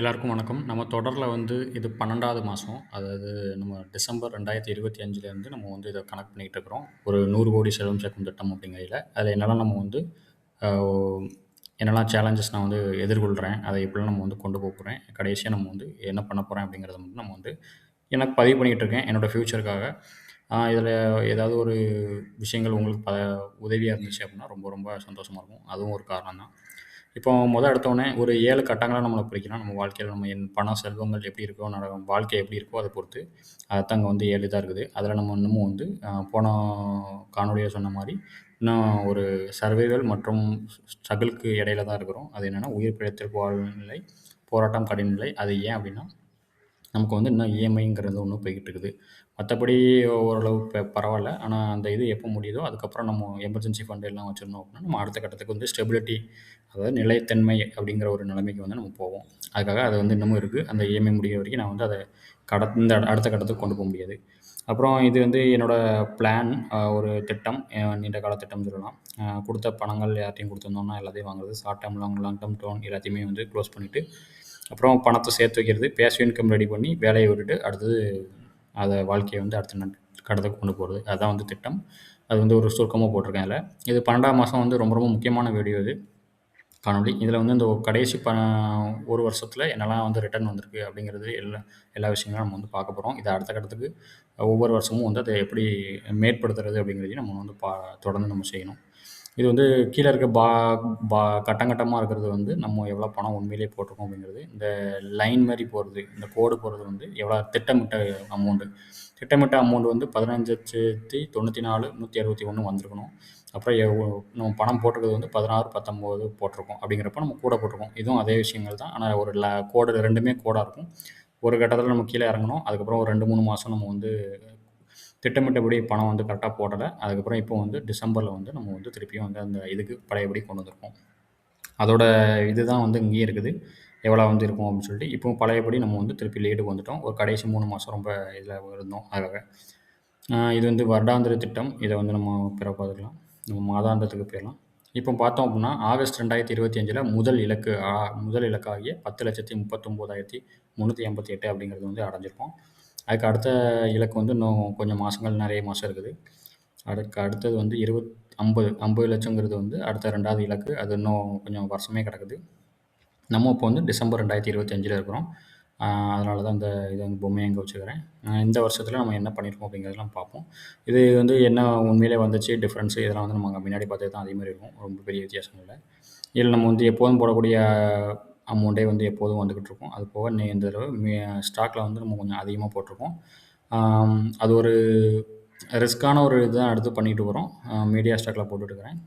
எல்லாருக்கும் வணக்கம். நம்ம தொடரில் வந்து இது பன்னெண்டாவது மாதம் அதாவது நம்ம டிசம்பர் 2025லேருந்து நம்ம வந்து இதை கனெக்ட் பண்ணிகிட்டு இருக்கிறோம். ஒரு நூறு கோடி செல்வம் சேர்க்கும் திட்டம் அப்படிங்கையில, அதில் என்னெல்லாம் நம்ம வந்து என்னெல்லாம் சேலஞ்சஸ் நான் வந்து எதிர்கொள்கிறேன் அதை எப்படிலாம் நம்ம வந்து கொண்டு போகிறேன் கடைசியாக நம்ம வந்து என்ன பண்ண போகிறேன் அப்படிங்கிறத மட்டும் நம்ம வந்து எனக்கு பதிவு பண்ணிட்டுருக்கேன், என்னோடய ஃப்யூச்சருக்காக. இதில் ஏதாவது ஒரு விஷயங்கள் உங்களுக்கு ப உதவியாக இருந்துச்சு அப்படின்னா, ரொம்ப ரொம்ப சந்தோஷமாக இருக்கும். அதுவும் ஒரு காரணம் தான். இப்போ முதல் எடுத்தோடனே ஒரு ஏழு கட்டங்களாக நம்மள பிரிக்கலாம். நம்ம வாழ்க்கையில் நம்ம என் பணம், செல்வங்கள் எப்படி இருக்கோ, நட வாழ்க்கை எப்படி இருக்கோ அதை பொறுத்து. அதுதான் அங்கே வந்து ஏழு இதாக இருக்குது. அதில் நம்ம இன்னமும் வந்து போன காணொலியாக சொன்ன மாதிரி இன்னும் ஒரு சர்வைவல் மற்றும் ஸ்ட்ரகிளுக்கு இடையில தான் இருக்கிறோம். அது என்னென்னா உயிர் பிழைத்திற்கு வாழ்நிலை, போராட்டம் கடின நிலை. அது ஏன் அப்படின்னா, நமக்கு வந்து இன்னும் இஎம்ஐங்கிறது ஒன்று போய்கிட்டு இருக்குது. மற்றபடி ஓரளவு இப்போ பரவாயில்ல ஆனால் அந்த இது எப்போ முடியுதோ, அதுக்கப்புறம் நம்ம எமர்ஜென்சி ஃபண்ட் எல்லாம் வச்சிருந்தோம் அப்படின்னா, நம்ம அடுத்த கட்டத்துக்கு வந்து ஸ்டெபிலிட்டி அதாவது நிலைத்தன்மை அப்படிங்கிற ஒரு நிலைமைக்கு வந்து நம்ம போவோம். அதுக்காக அது வந்து இன்னமும் இருக்குது அந்த இஎம்ஐ முடிகிற வரைக்கும் நான் வந்து அதை கடந்த அடுத்த கட்டத்துக்கு கொண்டு போக முடியாது. அப்புறம் இது வந்து என்னோடய பிளான் ஒரு திட்டம். நீண்ட கால திட்டம் சொல்லலாம். கொடுத்த பணங்கள் யார்ட்டையும் கொடுத்துருந்தோம்னா எல்லாத்தையும் வாங்குறது. Short term long long term done எல்லாத்தையுமே வந்து க்ளோஸ் பண்ணிட்டு, அப்புறம் பணத்தை சேர்த்து வைக்கிறது, பேசிவ் இன்கம் ரெடி பண்ணி, வேலையை விட்டுட்டு, அடுத்தது அதை வாழ்க்கையை வந்து அடுத்த ந கொண்டு போகிறது அதுதான் வந்து திட்டம். அது வந்து ஒரு சுருக்கமாக போட்டிருக்கேன் அதில் இது பன்னெண்டாம் மாதம் வந்து ரொம்ப ரொம்ப முக்கியமான வீடியோ இது. காணொளி. இதில் வந்து இந்த கடைசி ப ஒரு வருஷத்தில் என்னெல்லாம் வந்து ரிட்டர்ன் வந்திருக்கு அப்படிங்கிறது எல்லா எல்லா விஷயங்களும் நம்ம வந்து பார்க்க போகிறோம் இதை அடுத்த கட்டத்துக்கு ஒவ்வொரு வருஷமும் வந்து அதை எப்படி மேற்படுத்துறது அப்படிங்கிறதையும் நம்ம வந்து பா தொடர்ந்து நம்ம செய்யணும். இது வந்து கீழே இருக்க பா பா கட்டங்கட்டமாக இருக்கிறது வந்து நம்ம எவ்வளோ பணம் உண்மையிலே போட்டிருக்கோம் அப்படிங்கிறது. இந்த லைன் மாதிரி போகிறது இந்த கோடு போகிறது வந்து எவ்வளோ திட்டமிட்ட அமௌண்ட்டு திட்டமிட்ட அமௌண்ட் வந்து 15,94,161 வந்திருக்கணும். அப்புறம் எவ்வளோ நம்ம பணம் போட்டிருக்கிறது வந்து 16, 19 போட்டிருக்கோம். அப்படிங்கிறப்ப நம்ம கூட போட்டிருக்கோம். இதுவும் அதே விஷயங்கள் தான். ஆனால் ஒரு ல கோடு ரெண்டுமே கோடாக இருக்கும். ஒரு கட்டத்தில் நம்ம கீழே இறங்கணும். அதுக்கப்புறம் ஒரு ரெண்டு மூணு மாதம் நம்ம வந்து திட்டமிட்டபடி பணம் வந்து கரெக்டாக போடலை அதுக்கப்புறம் இப்போ வந்து டிசம்பரில் வந்து நம்ம வந்து திருப்பியும் வந்து அந்த இதுக்கு பழையபடி கொண்டு வந்திருக்கோம். அதோட இதுதான் வந்து இங்கேயும் இருக்குது. எவ்வளோ வந்து இருக்கும் அப்படின்னு சொல்லிட்டு. இப்போ பழையபடி நம்ம வந்து திருப்பி லீடுக்கு வந்துட்டோம். ஒரு கடைசி மூணு மாதம் ரொம்ப இதில் இருந்தோம் அதுக்காக. இது வந்து வருடாந்திர திட்டம். இதை வந்து நம்ம பிறகு பார்த்துக்கலாம். நம்ம மாதாந்திரத்துக்கு போயிடலாம் இப்போ பார்த்தோம் அப்படின்னா, ஆகஸ்ட் 2025ல முதல் இலக்கு முதல் இலக்காகிய 10,39,388 அப்படிங்கிறது வந்து அடைஞ்சிருக்கோம். அதுக்கு அடுத்த இலக்கு வந்து இன்னும் கொஞ்சம் மாதங்கள் நிறைய மாதம் இருக்குது. அதுக்கு அடுத்தது வந்து 20 50 50,00,000ங்கிறது வந்து அடுத்த ரெண்டாவது இலக்கு. அது இன்னும் கொஞ்சம் வருஷமே கிடக்குது. நம்ம இப்போ வந்து டிசம்பர் 2025ல இருக்கிறோம். அதனால தான் இந்த இது வந்து பொம்மையை எங்கே வச்சுக்கிறேன் இந்த வருஷத்தில் நம்ம என்ன பண்ணியிருக்கோம் அப்படிங்கிறதெல்லாம் பார்ப்போம். இது வந்து என்ன உண்மையிலே வந்துச்சு, டிஃப்ரென்ஸு இதெல்லாம் வந்து நம்ம முன்னாடி பார்த்தது தான் அதே இருக்கும். ரொம்ப பெரிய வித்தியாசம் இல்லை இதில் நம்ம வந்து எப்போதும் போடக்கூடிய அமௌண்ட்டே வந்து எப்போதும் வந்துக்கிட்டு இருக்கும். அது போக நே இந்த தடவை மே ஸ்டாக்ல வந்து நம்ம கொஞ்சம் அதிகமாக போட்டிருக்கோம். அது ஒரு ரிஸ்க்கான ஒரு இதுதான் எடுத்து பண்ணிட்டு வரோம். மீடியா ஸ்டாக்ல போட்டுட்டுருக்கிறேன்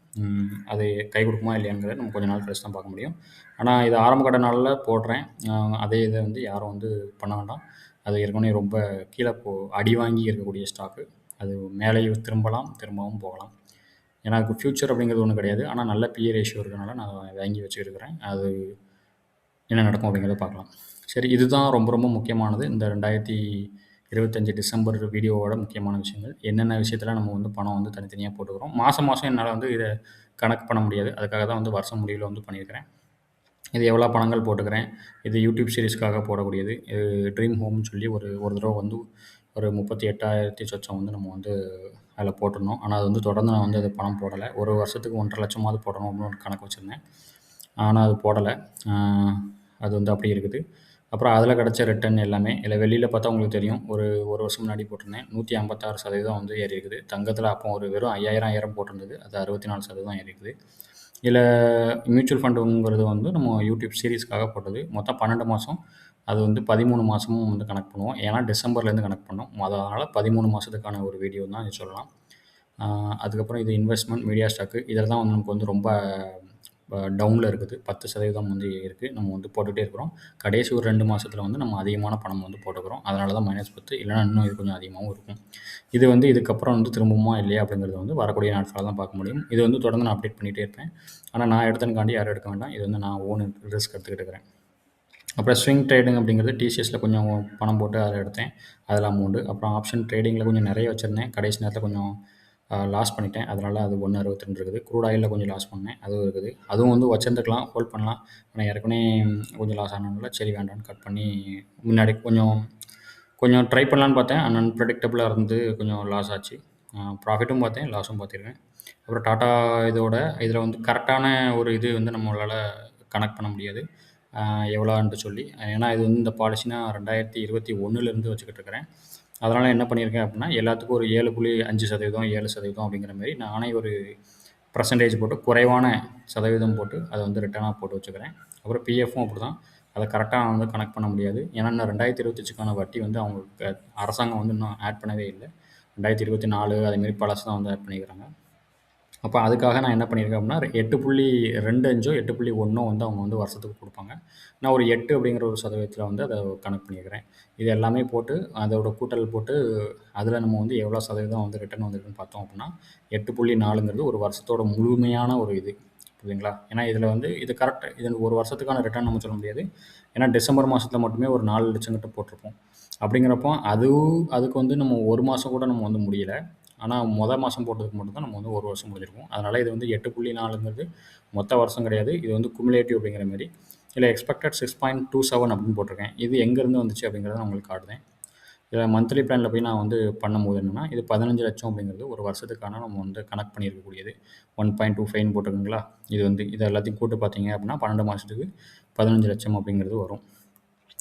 அது கை கொடுக்குமா இல்லையாங்கிறத நம்ம கொஞ்ச நாள் கழிச்சு தான் பார்க்க முடியும். ஆனால் இது ஆரம்ப கட்ட நாளில் போடுறேன். அதே இதை வந்து யாரும் வந்து பண்ண வேண்டாம். அது ஏற்கனவே ரொம்ப கீழே போ அடி வாங்கி இருக்கக்கூடிய ஸ்டாக்கு. அது மேலேயும் திரும்பலாம், திரும்பவும் போகலாம். ஏன்னா ஃப்யூச்சர் அப்படிங்கிறது ஒன்றும் கிடையாது. ஆனால் நல்ல பிஏ ரேஷியோ இருக்கிறனால நான் வாங்கி வச்சுருக்கிறேன். அது என்ன நடக்கும் அப்படிங்கிறத பார்க்கலாம். சரி இதுதான் ரொம்ப ரொம்ப முக்கியமானது. இந்த 2025 டிசம்பர் வீடியோவோட முக்கியமான விஷயங்கள். என்னென்ன விஷயத்தில் நம்ம வந்து பணம் வந்து தனித்தனியாக போட்டுக்கிறோம். மாதம் மாதம் என்னால் வந்து இதை கணக்கு பண்ண முடியாது. அதுக்காக தான் வந்து வருஷம் முடிவில் வந்து பண்ணியிருக்கிறேன். இது எவ்வளோ பணங்கள் போட்டுக்கிறேன். இது யூடியூப் சீரீஸ்க்காக போடக்கூடியது. இது ட்ரீம் ஹோம்னு சொல்லி ஒரு ஒரு தடவை வந்து ஒரு 38,000 சொச்சம் வந்து நம்ம வந்து அதில் போட்டிருந்தோம். ஆனால் அது வந்து தொடர்ந்து நான் வந்து அது பணம் போடலை ஒரு வருஷத்துக்கு 1,50,000மாவது போடணும் அப்படின்னு ஒரு கணக்கு வச்சிருந்தேன். ஆனால் அது போடலை அது வந்து அப்படி இருக்குது. அப்புறம் அதில் கிடச்ச ரிட்டர்ன் எல்லாமே இல்லை வெளியில் பார்த்தா உங்களுக்கு தெரியும். ஒரு ஒரு வருஷம் முன்னாடி போட்டிருந்தேன். 156% வந்து ஏறி இருக்குது. தங்கத்தில் அப்போ ஒரு வெறும் ஐயாயிரம் ஆயிரம் போட்டிருந்தது. அது 64% ஏறி இருக்குது. இல்லை மியூச்சுவல் ஃபண்டுங்கிறது வந்து நம்ம யூடியூப் சீரீஸ்க்காக போட்டது. மொத்தம் பன்னெண்டு மாதம் அது வந்து பதிமூணு மாதமும் வந்து கனெக்ட் பண்ணுவோம். ஏன்னா டிசம்பர்லேருந்து கனெக்ட் பண்ணோம். அதனால் பதிமூணு மாதத்துக்கான ஒரு வீடியோ தான் சொல்லலாம். அதுக்கப்புறம் இது இன்வெஸ்ட்மெண்ட் மீடியா ஸ்டாக்கு இதில் தான் வந்து நமக்கு வந்து ரொம்ப டவுனில் இருக்குது. 10% வந்து இருக்குது நம்ம வந்து போட்டுகிட்டே இருக்கிறோம். கடைசி ஒரு ரெண்டு மாதத்தில் வந்து நம்ம அதிகமான பணம் வந்து போட்டுக்கிறோம். அதனால தான் மைனஸ் பத்து இல்லைனா இன்னும் இது கொஞ்சம் அதிகமாகவும் இருக்கும். இது வந்து இதுக்கப்புறம் வந்து திரும்புமா இல்லையா அப்படிங்கிறது வந்து வரக்கூடிய நாட்களில் தான் பார்க்க முடியும். இது வந்து தொடர்ந்து நான் அப்டேட் பண்ணிகிட்டே இருப்பேன். ஆனால் நான் எடுத்தனுக்காண்டி யாரும் எடுக்க வேண்டாம். இது வந்து நான் ஓன் ரிஸ்க் எடுத்துக்கிட்டு இருக்கிறேன். அப்புறம் ஸ்விங் ட்ரேடிங் அப்படிங்கிறது டிசிஎஸில் கொஞ்சம் பணம் போட்டு அதில் எடுத்தேன். அதில் அமௌண்ட்டு அப்புறம் ஆப்ஷன் ட்ரேடிங்கில் கொஞ்சம் நிறைய வச்சுருந்தேன் கடைசி நேரத்தில் கொஞ்சம் லாஸ் பண்ணிட்டேன். அதனால் அது ஒன்று அறுபத்தி இருக்குது. க்ரூட் ஆயிலில் கொஞ்சம் லாஸ் பண்ணேன். அதுவும் இருக்குது. அதுவும் வந்து வச்சிருந்துக்கலாம் ஹோல்ட் பண்ணலாம். ஆனால் ஏற்கனவே கொஞ்சம் லாஸ் ஆனதுனால சரி வேண்டாம்னு கட் பண்ணி முன்னாடி கொஞ்சம் கொஞ்சம் ட்ரை பண்ணலான்னு பார்த்தேன். அன்பிரடிக்டபுளாக இருந்து கொஞ்சம் லாஸ் ஆச்சு. ப்ராஃபிட்டும் பார்த்தேன். லாஸும் பார்த்துருக்கேன். அப்புறம் டாட்டா இதோட இதில் வந்து கரெக்டான ஒரு இது வந்து நம்மளால் கனெக்ட் பண்ண முடியாது. எவ்வளோன்ட்டு சொல்லி. ஏன்னா இது வந்து இந்த பாலிசினா ரெண்டாயிரத்தி இருபத்தி ஒன்றுலேருந்து வச்சுக்கிட்டு இருக்கிறேன். அதனால் என்ன பண்ணியிருக்கேன் அப்படின்னா எல்லாத்துக்கும் ஒரு ஏழு புள்ளி அஞ்சு சதவீதம் ஏழு சதவீதம் அப்படிங்கிற மாதிரி நானே ஒரு பர்சன்டேஜ் போட்டு குறைவான சதவீதம் போட்டு அதை வந்து ரிட்டர்னாக போட்டு வச்சுக்கிறேன். அப்புறம் பிஎஃப்பும் அப்படி தான் அதை கரெக்டாக வந்து கனெக்ட் பண்ண முடியாது. ஏன்னா இன்னும் ரெண்டாயிரத்தி இருபத்தஞ்சுக்கான வட்டி வந்து அவங்களுக்கு அரசாங்கம் வந்து இன்னும் ஆட் பண்ணவே இல்லை. ரெண்டாயிரத்தி இருபத்தி நாலு அதேமாரி பழசு தான் வந்து ஆட் பண்ணிக்கிறாங்க. அப்போ அதுக்காக நான் என்ன பண்ணியிருக்கேன் அப்படின்னா எட்டு புள்ளி ரெண்டு அஞ்சோ எட்டு புள்ளி ஒன்றோ வந்து அவங்க வந்து வருஷத்துக்கு கொடுப்பாங்க. நான் ஒரு எட்டு அப்படிங்கிற ஒரு சதவீதத்தில் வந்து அதை கணக்கு பண்ணியிருக்கிறேன். இது எல்லாமே போட்டு அதோட கூட்டல் போட்டு அதில் நம்ம வந்து எவ்வளோ சதவீதம் வந்து ரிட்டர்ன் வந்திருக்குன்னு பார்த்தோம் அப்படின்னா எட்டு புள்ளி நாலுங்கிறது ஒரு வருஷத்தோட முழுமையான ஒரு இது. புரியுதுங்களா? ஏன்னா இதில் வந்து இது கரெக்டாக இது ஒரு வருஷத்துக்கான ரிட்டர்ன் நம்ம சொல்ல முடியாது. ஏன்னா டிசம்பர் மாதத்தில் மட்டுமே ஒரு நாலு லட்சம் கிட்ட போட்டிருப்போம். அப்படிங்கிறப்போ அதுவும் அதுக்கு வந்து நம்ம ஒரு மாதம் கூட நம்ம வந்து முடியலை. ஆனால் மொதல் மாதம் போட்டதுக்கு மட்டும்தான் நம்ம வந்து ஒரு வருஷம் முடிஞ்சிருக்கும். அதனால் இது வந்து எட்டு புள்ளி நாலுங்கிறது மொத்த வருஷம் கிடையாது. இது வந்து குமுலேட்டிவ் அப்படிங்கிற மாதிரி. இல்லை expected six point two seven அப்படின்னு போட்டிருக்கேன். இது எங்கேருந்து வந்துச்சு அப்படிங்கிறத நான் உங்களுக்கு காட்டுறேன். இதில் மந்த்லி பிளானில் போய் நான் வந்து பண்ணும்போது என்னென்னா இது பதினஞ்சு லட்சம் அப்படிங்கிறது ஒரு வருஷத்துக்கான நம்ம வந்து கனெக்ட் பண்ணியிருக்கக்கூடியது. ஒன் பாயிண்ட் டூ ஃபைன் போட்டிருக்குங்களா? இது வந்து இது எல்லாத்தையும் கூட்டு பார்த்தீங்க அப்படின்னா பன்னெண்டு மாதத்துக்கு பதினஞ்சு லட்சம் அப்படிங்கிறது வரும்.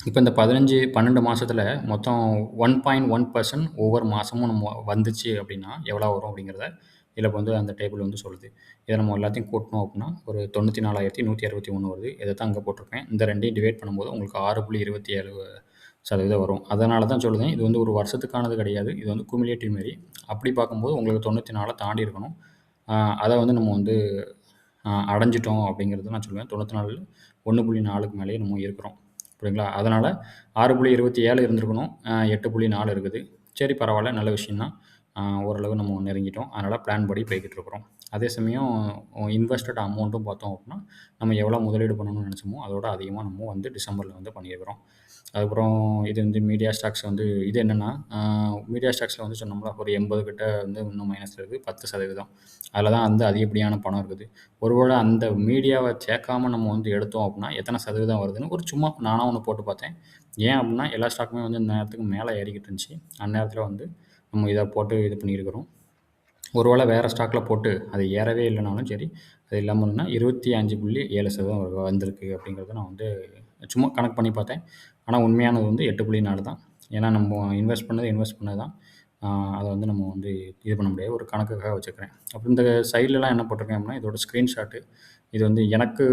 இப்போ இந்த பதினஞ்சு பன்னெண்டு மாதத்தில் மொத்தம் ஒன் பாயிண்ட் ஒன் பர்சன்ட் ஒவ்வொரு மாதமும் நம்ம வந்துச்சு அப்படின்னா எவ்வளோ வரும் அப்படிங்கிறத இதில் வந்து அந்த டேபிள் வந்து சொல்லுது. இதை நம்ம எல்லாத்தையும் கூட்டணும் அப்படின்னா ஒரு தொண்ணூற்றி நாலாயிரத்தி நூற்றி அறுபத்தி ஒன்று வருது. இதை தான் அங்கே போட்டிருப்பேன் இந்த ரெண்டையும் டிவைட் பண்ணும்போது உங்களுக்கு ஆறு புள்ளி இருபத்தி ஏழு சதவீதம் வரும். அதனால தான் சொல்லுதேன் இது வந்து ஒரு வருஷத்துக்கானது கிடையாது. இது வந்து குமிலேட்டிவ் மாரி. அப்படி பார்க்கும்போது உங்களுக்கு தொண்ணூற்றி நாலை தாண்டி இருக்கணும். அதை வந்து நம்ம வந்து அடைஞ்சிட்டோம் அப்படிங்கிறது நான் சொல்லுவேன். தொண்ணூற்றி நாலு ஒன்று புள்ளி நாலுக்கு மேலேயே நம்ம இருக்கிறோம். புரியுங்களா அதனால் ஆறு புள்ளி இருபத்தி ஏழு இருந்திருக்கணும். எட்டு புள்ளி நாலு இருக்குது. சரி பரவாயில்ல. நல்ல விஷயந்தான் ஓரளவு நம்ம நெருங்கிட்டோம் அதனால் பிளான் படி போய்கிட்டு இருக்கிறோம். அதே சமயம் இன்வெஸ்டட் அமௌண்ட்டும் பார்த்தோம் அப்படின்னா நம்ம எவ்வளோ முதலீடு பண்ணணும்னு நினச்சோமோ அதோட அதிகமாக நம்ம வந்து டிசம்பரில் வந்து பண்ணியிருக்கிறோம். அதுக்கப்புறம் இது வந்து மீடியா ஸ்டாக்ஸ் வந்து இது என்னென்னா மீடியா ஸ்டாக்ஸில் வந்து சொன்னோம்னா ஒரு எண்பது கிட்ட வந்து இன்னும் மைனஸில் இருக்குது பத்து சதவீதம். அதில் தான் வந்து அதிகப்படியான பணம் இருக்குது. ஒருவேளை அந்த மீடியாவை சேர்க்காம நம்ம வந்து எடுத்தோம் அப்படின்னா எத்தனை சதவீதம் வருதுன்னு ஒரு சும்மா நானாக ஒன்று போட்டு பார்த்தேன். ஏன் அப்படின்னா எல்லா ஸ்டாக்குமே வந்து இந்த நேரத்துக்கு மேலே ஏறிக்கிட்டு இருந்துச்சு. அந்நேரத்தில் வந்து நம்ம இதை போட்டு இது பண்ணியிருக்கிறோம். ஒருவேளை வேறு ஸ்டாக்கில் போட்டு அது ஏறவே இல்லைனாலும் சரி அது இல்லாமல் இருபத்தி அஞ்சு புள்ளி ஏழு சதவீதம் வந்திருக்கு அப்படிங்கிறத நான் வந்து சும்மா கணக்கு பண்ணி பார்த்தேன். ஆனால் உண்மையானது வந்து எட்டு புள்ளி நாலு தான். ஏன்னா நம்ம இன்வெஸ்ட் பண்ணது இன்வெஸ்ட் பண்ணது தான். அதை வந்து நம்ம வந்து இது பண்ண முடியாது. ஒரு கணக்குக்காக வச்சுக்கிறேன். அப்புறம் இந்த சைட்லலாம் என்ன போட்டிருக்கேன் அப்படின்னா இதோட ஸ்க்ரீன்ஷாட்டு இது வந்து எனக்கு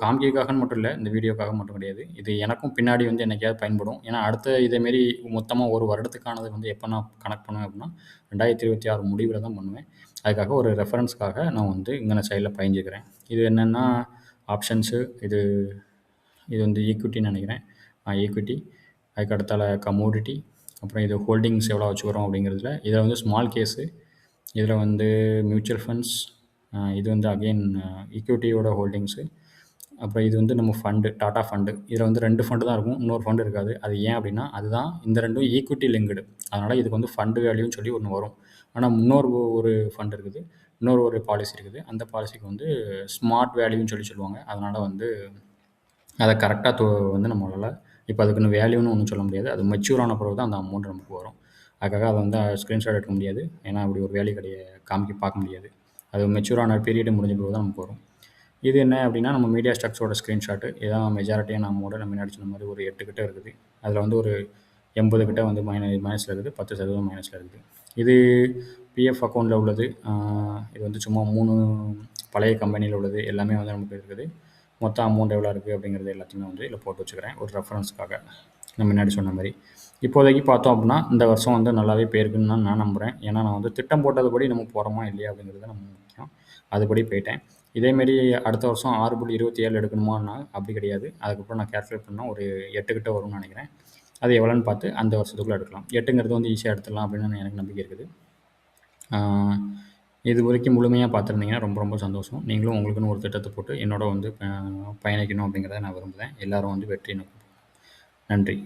காமிக்காகன்னு மட்டும் இல்லை இந்த வீடியோக்காக மட்டும் கிடையாது. இது எனக்கும் பின்னாடி வந்து என்னைக்காவது பயன்படும். ஏன்னா அடுத்த இதேமாரி மொத்தமாக ஒரு வருடத்துக்கானது வந்து எப்போ நான் கனெக்ட் பண்ணுவேன் அப்படின்னா ரெண்டாயிரத்தி இருபத்தி ஆறு முடிவில் தான் பண்ணுவேன். அதுக்காக ஒரு ரெஃபரன்ஸ்க்காக நான் வந்து இங்கே சைடில் பயஞ்சுக்கிறேன் இது என்னென்னா ஆப்ஷன்ஸு இது இது வந்து ஈக்விட்டின்னு நினைக்கிறேன். ஈக்விட்டி அதுக்கு அடுத்தால கமோடிட்டி அப்புறம் இது ஹோல்டிங்ஸ் எவ்வளோ வச்சுக்கிறோம் அப்படிங்கிறதுல. இதில் வந்து ஸ்மால் கேஸு இதில் வந்து மியூச்சுவல் ஃபண்ட்ஸ் இது வந்து அகெயின் ஈக்விட்டியோட ஹோல்டிங்ஸு அப்புறம் இது வந்து நம்ம ஃபண்டு டாட்டா ஃபண்டு இதில் வந்து ரெண்டு ஃபண்டு தான் இருக்கும். இன்னொரு ஃபண்டு இருக்காது. அது ஏன் அப்படின்னா அதுதான் இந்த ரெண்டும் ஈக்விட்டி லிங்குடு அதனால் இதுக்கு வந்து ஃபண்டு வேல்யூன்னு சொல்லி ஒன்று வரும். ஆனால் இன்னொரு ஒரு ஃபண்ட் இருக்குது. இன்னொரு ஒரு பாலிசி இருக்குது. அந்த பாலிசிக்கு வந்து ஸ்மார்ட் வேல்யூன்னு சொல்லி சொல்லுவாங்க. அதனால் வந்து அதை கரெக்டாக வந்து நம்மளால் இப்போ அதுக்குன்னு வேல்யூன்னு ஒன்றும் சொல்ல முடியாது. அது மெச்சூர் ஆன பிறகு தான் அந்த அமௌண்ட் நமக்கு வரும். அதுக்காக அதை வந்து ஸ்க்ரீன்ஷாட் எடுக்க முடியாது. ஏன்னா அப்படி ஒரு வேல்யூ கிடையாது காமிக்க பார்க்க முடியாது. அது மெச்சூர் ஆன பீரியட் முடிஞ்ச பிறகு தான் நமக்கு வரும். இது என்ன அப்படின்னா நம்ம மீடியா ஸ்டாக்ஸோட ஸ்க்ரீன்ஷாட்டு இதான் மெஜாரிட்டியாக நம்மோட நம்ம முன்னாடி சொன்ன மாதிரி ஒரு எட்டு கிட்ட இருக்குது. அதில் வந்து ஒரு எண்பது கிட்ட வந்து மைன மைனஸில் இருக்குது. பத்து சதவீதம் மைனஸில் இருக்குது. இது பிஎஃப் அக்கௌண்ட்டில் உள்ளது. இது வந்து சும்மா மூணு பழைய கம்பெனியில் உள்ளது. எல்லாமே வந்து நமக்கு இருக்குது. மொத்த அமௌண்ட் எவ்வளோ இருக்குது அப்படிங்கிறது எல்லாத்தையுமே வந்து இதில் போட்டு வச்சுக்கிறேன். ஒரு ரெஃபரன்ஸ்க்காக நான் முன்னாடி சொன்ன மாதிரி. இப்போதைக்கு பார்த்தோம் அப்படின்னா இந்த வருஷம் வந்து நல்லாவே போயிருக்குன்னு நான் நம்புகிறேன் ஏன்னா நான் வந்து திட்டம் போட்டதுபடி நம்ம போகிறோமா இல்லையா அப்படிங்கிறது நம்ம முக்கியம். அதுபடி போயிட்டேன். இதேமாரி அடுத்த வருஷம் ஆறு புள்ளி இருபத்தி ஏழு எடுக்கணுமான்னா அப்படி கிடையாது. அதுக்கப்புறம் நான் கேல்குலேட் பண்ணால் ஒரு எட்டுக்கிட்ட வரும்னு நினைக்கிறேன். அது எவ்வளோன்னு பார்த்து அந்த வருஷத்துக்குள்ளே எடுக்கலாம். எட்டுங்கிறது வந்து ஈஸியாக எடுத்துடலாம் அப்படின்னு எனக்கு நம்பிக்கை இருக்குது. இது வரைக்கும் முழுமையாக பார்த்துருந்தீங்கன்னா ரொம்ப ரொம்ப சந்தோஷம். நீங்களும் உங்களுக்குன்னு ஒரு திட்டத்தை போட்டு என்னோட வந்து பயணிக்கணும் அப்படிங்கிறத நான் விரும்புகிறேன் எல்லோரும் வந்து வெற்றி நன்றி.